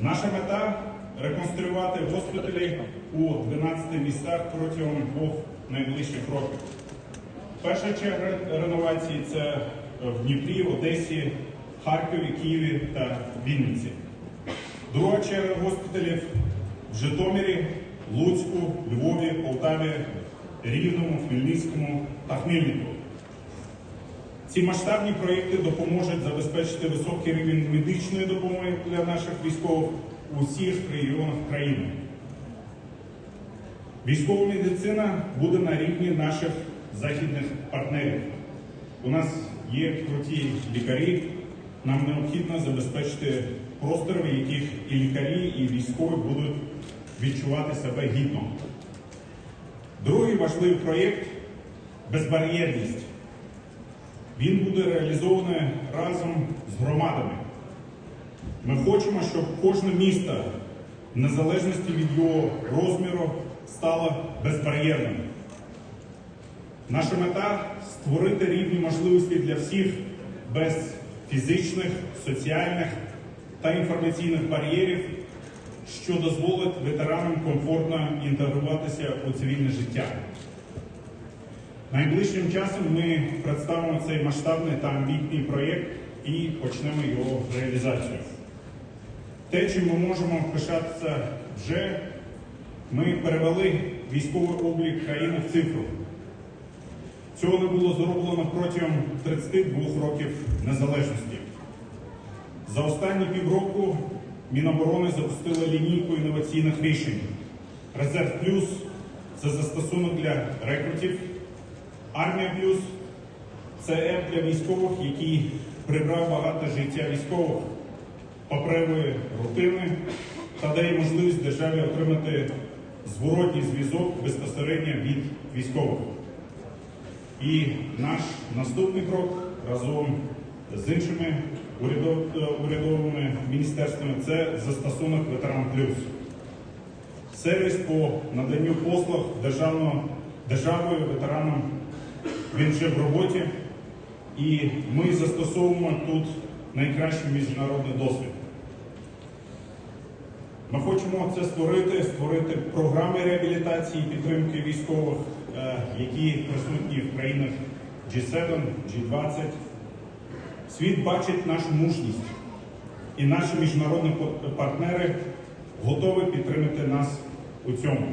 Наша мета реконструювати госпіталі у 12 містах протягом двох найближчих років. Перша черга реновації це в Дніпрі, Одесі, Харкові, Києві та Вінниці. Друга черга госпіталів в Житомирі, Луцьку, Львові, Полтаві, Рівному, Хмельницькому та Хмельнику. Ці масштабні проєкти допоможуть забезпечити високий рівень медичної допомоги для наших військових у всіх регіонах країни. Військова медицина буде на рівні наших західних партнерів. У нас є круті лікарі. Нам необхідно забезпечити простори, в яких і лікарі, і військові будуть відчувати себе гідно. Другий важливий проєкт безбар'єрність. Він буде реалізований разом з громадами. Ми хочемо, щоб кожне місто, в незалежності від його розміру, стало безбар'єрним. Наша мета створити рівні можливості для всіх без фізичних, соціальних та інформаційних бар'єрів, що дозволить ветеранам комфортно інтегруватися у цивільне життя. Найближчим часом ми представимо цей масштабний та амбітний проєкт і почнемо його реалізацію. Те, чим ми можемо пишатися вже, ми перевели військовий облік країни в цифру. Цього не було зроблено протягом 32 років незалежності. За останні півроку Міноборони запустили лінійку інноваційних рішень. Резерв Плюс це застосунок для рекрутів. Армія Плюс це еп для військових, який прибрав багато життя військових, поправив рутини та дає можливість державі отримати зворотній зв'язок безпосередньо від військових. І наш наступний крок разом з іншими е, урядовими міністерствами це застосунок Ветеран Плюс. Сервіс по наданню послуг державного, державою ветеранам він вже в роботі, і ми застосовуємо тут найкращий міжнародний досвід. Ми хочемо це створити, створити програми реабілітації і підтримки військових, е, які присутні в країнах G7, G20. Світ бачить нашу мужність, і наші міжнародні партнери готові підтримати нас у цьому.